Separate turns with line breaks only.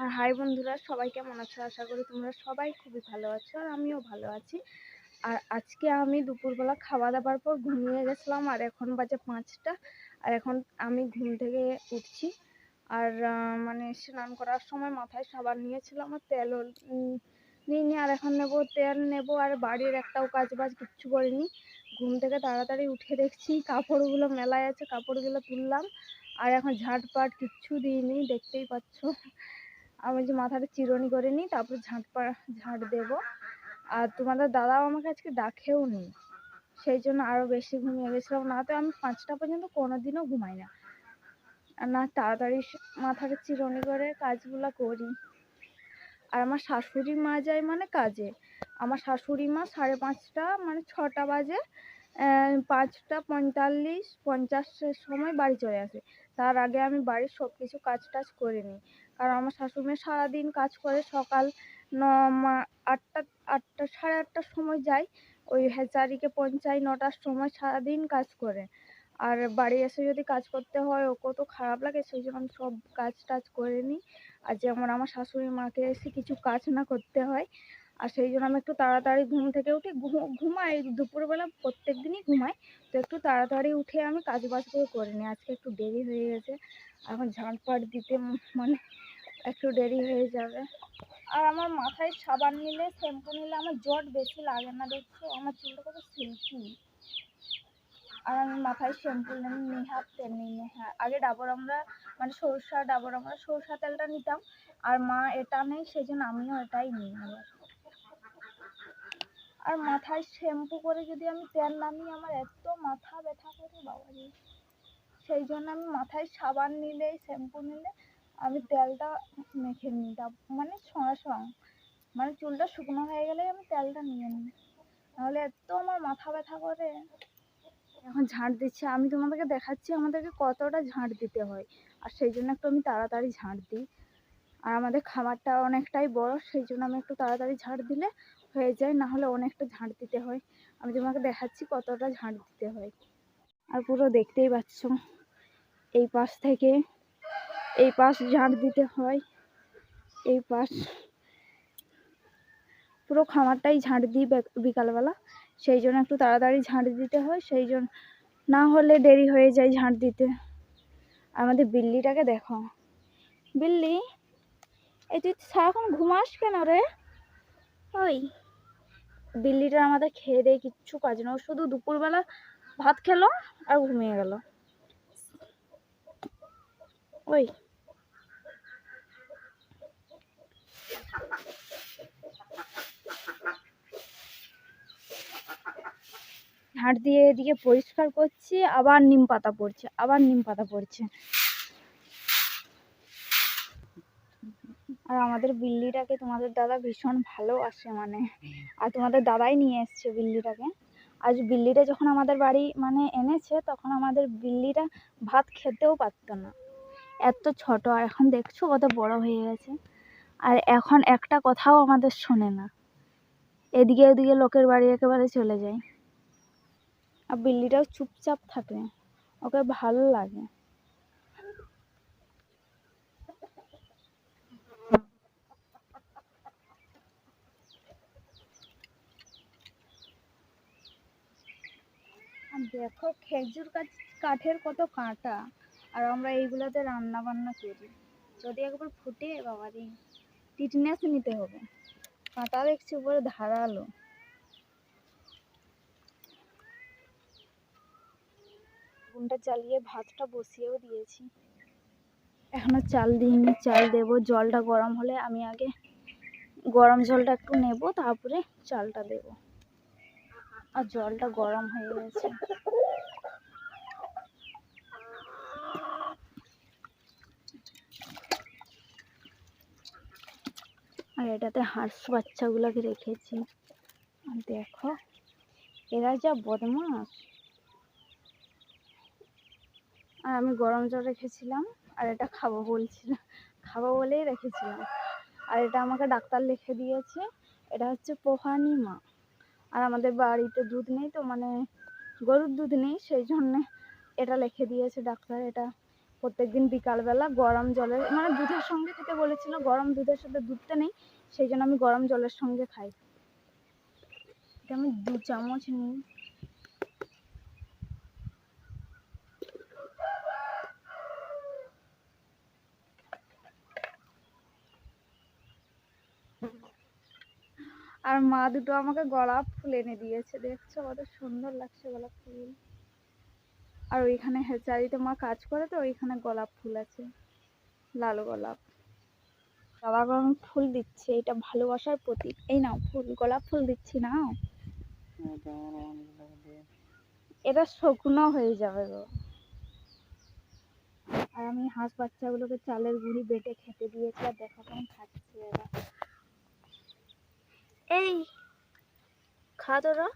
আর high বন্ধুরা, সবাই কেমন আছো? আশা করি তোমরা সবাই খুবই ভালো আছো আর আমিও ভালো আছি। আর আজকে আমি দুপুরবেলা খাওয়া দাওয়ার পর ঘুমিয়ে গেছিলাম, আর এখন বাজে পাঁচটা। আর এখন আমি ঘুম থেকে উঠছি। আর মানে স্নান করার সময় মাথায় সাবান নিয়েছিলাম, আর তেলও নিইনি। আর এখন নেব, তেল নেব, আর বাড়ির একটাও কাজ বাজ কিচ্ছু করিনি। ঘুম থেকে তাড়াতাড়ি উঠে দেখছি কাপড়গুলো মেলায় আছে, কাপড়গুলো তুললাম। আর এখন ঝাঁটপাট কিচ্ছু দিইনি, দেখতেই পাচ্ছ। আমি যে মাথাটা চিরুনি করে নিই, তারপর ঝাঁট পা ঝাঁট দেবো। আর তোমাদের দাদাও আমাকে আজকে ডাকেও নি। সেই জন্য আরও বেশি ঘুমিয়ে গেছিলাম। না তো আমি পাঁচটা পর্যন্ত কোনো দিনও ঘুমাই না। আর না, তাড়াতাড়ি মাথাটা চিরুনি করে কাজগুলো করি। আর আমার শাশুড়ি মা যায় মানে কাজে। আমার শাশুড়ি মা সাড়ে পাঁচটা মানে ছটা বাজে পাঁচটা পঁয়তাল্লিশ, পঞ্চাশের সময় বাড়ি চলে আসে। তার আগে আমি বাড়ির সব কিছু কাজ টাজ করে নিই। কারণ আমার শাশুড়ি সারাদিন কাজ করে, সকাল ন আটটা আটটা, সাড়ে আটটার সময় যায়। ওই হ্যাচারিকে পৌঁছায় নটার সময় সারাদিন কাজ করে। আর বাড়ি এসে যদি কাজ করতে হয়, ওকেও তো খারাপ লাগে, সেই জন্য আমি সব কাজ টাজ করে নিই। আর যেমন আমার শাশুড়ি মাকে এসে কিছু কাজ না করতে হয় আর সেই জন্য আমি একটু তাড়াতাড়ি ঘুম থেকে উঠে ঘুমাই, দুপুরবেলা প্রত্যেক দিনই ঘুমাই। তো একটু তাড়াতাড়ি উঠে আমি কাজ বাজগুলো করে নিই। আজকে একটু দেরি হয়ে গেছে। এখন ঝাঁটপাট দিতে মানে একটু দেরি হয়ে যাবে। আর আমার মাথায় সাবান নিলে, শ্যাম্পু নিলে আমার জট বেশি লাগে না দেখছ? আমার চুলটা কত সিল্কি আর আমি মাথায় শ্যাম্পু নিই নেহাত তেল নিই নেহা। আগে ডাবর আমরা মানে সরষা ডাবর আমরা সরষা তেলটা নিতাম। আর মা এটা নেই সেই জন্য আমিও এটাই নিই আর মাথায় শ্যাম্পু করে যদি আমি তেল না নিই আমার এত মাথা ব্যথা করে বাবা রে সেই জন্য আমি মাথায় সাবান নিলে, শ্যাম্পু নিলে আমি তেলটা মেখে ডাব- মানে সঙ্গে সঙ্গে মানে চুলটা শুকনো হয়ে গেলেই আমি তেলটা নিয়ে নিই। নাহলে এত আমার মাথা ব্যথা করে। এখন ঝাঁট দিচ্ছি। আমি তোমাদেরকে দেখাচ্ছি আমাদেরকে কতটা ঝাঁট দিতে হয়। আর সেই জন্য একটু আমি তাড়াতাড়ি ঝাঁট দিই। আর আমাদের খামারটা অনেকটাই বড় সেই জন্য আমি একটু তাড়াতাড়ি ঝাঁট দিলে হয়ে যায় না হলে অনেকটা ঝাঁট দিতে হয়। আমি তোমাকে দেখাচ্ছি কতটা ঝাঁট দিতে হয়। আর পুরো দেখতেই পাচ্ছ, এই পাশ থেকে এই পাশ ঝাঁট দিতে হয়, এই পাশ। পুরো খামারটাই ঝাঁট দিই বিকালবেলা সেই জন্য একটু তাড়াতাড়ি ঝাঁট দিতে হয় সেই জন্য না হলে দেরি হয়ে যায় ঝাঁট দিতে। আমাদের বিল্লিটাকে দেখো। বিল্লি এই তুই সারাক্ষণ ঘুমাস কেন রে? ওই। বিল্লিটা আমাদের খেয়ে দেয় কিচ্ছু কাজ না শুধু দুপুরবেলা ভাত খেলো আর ঘুমিয়ে গেল। ওই। ঝাঁট দিয়ে এদিকে পরিষ্কার করছি আবার নিম পাতা পড়ছে আবার নিম পাতা পড়ছে। আর আমাদের বিল্লিটাকে তোমাদের দাদা ভীষণ ভালোবাসে মানে। আর তোমাদের দাদাই নিয়ে এসছে বিল্লিটাকে। আজ বিল্লিটা যখন আমাদের বাড়ি মানে এনেছে তখন আমাদের বিল্লিটা ভাত খেতেও পারতো না। এত ছোট আর এখন দেখছ কত বড় হয়ে গেছে। আর এখন একটা কথাও আমাদের শোনে না। এদিকে এদিকে লোকের বাড়ি একেবারে চলে যায়। আর বিল্লিটাও চুপচাপ থাকে। ওকে ভালো লাগে। দেখো খেজুর গাছ কাঠের কত কাঁটা। আর আমরা এইগুলোতে রান্না বান্না করি। যদি একবার ফুটে বাবা বাবারে টিটনেস নিতে হবে। কাঁটা দেখছি উপরে ধারালো। আগুনটা জ্বালিয়ে ভাতটা বসিয়েও দিয়েছি। এখনও চাল দিইনি, চাল দেবো। জলটা গরম হলে আমি আগে গরম জলটা একটু নেব, তারপরে চালটা দেব। আর জলটা গরম হয়ে গেছে। আর এটাতে হাঁস বাচ্চাগুলোকে রেখেছি। দেখো, এরা যা বদমাস আর আমি গরম জল রেখেছিলাম, আর এটা খাব বলছিলাম, খাব বলেই রেখেছিলাম। আর এটা আমাকে ডাক্তার লিখে দিয়েছে, এটা হচ্ছে পোহানি মা আর আমাদের বাড়িতে দুধ নেই তো মানে গরুর দুধ নেই, সেই জন্যে এটা লিখে দিয়েছে ডাক্তার, এটা প্রত্যেকদিন বিকালবেলা গরম জলের মানে দুধের সঙ্গে খেতে বলেছিল গরম দুধের সাথে দুধটা নেই, সেই জন্য আমি গরম জলের সঙ্গে খাই। এটা আমি দু চামচ নিই। আর মা দুটো আমাকে গোলাপ ফুল এনে দিয়েছে। দেখছ কত সুন্দর লাগছে গোলাপ ফুল। আর ওইখানে হেচারিতে মা কাজ করে তো, ওইখানে গোলাপ ফুল আছে, লাল গোলাপ। বাবাকে আমি ফুল দিচ্ছে, এটা ভালোবাসার প্রতীক। এই নাও ফুল, গোলাপ ফুল দিচ্ছি না এটা শুকনো হয়ে যাবে গো। আর আমি হাঁস বাচ্চাগুলোকে চালের গুঁড়ি বেটে খেতে দিয়েছি, আর দেখো এই খাওয়া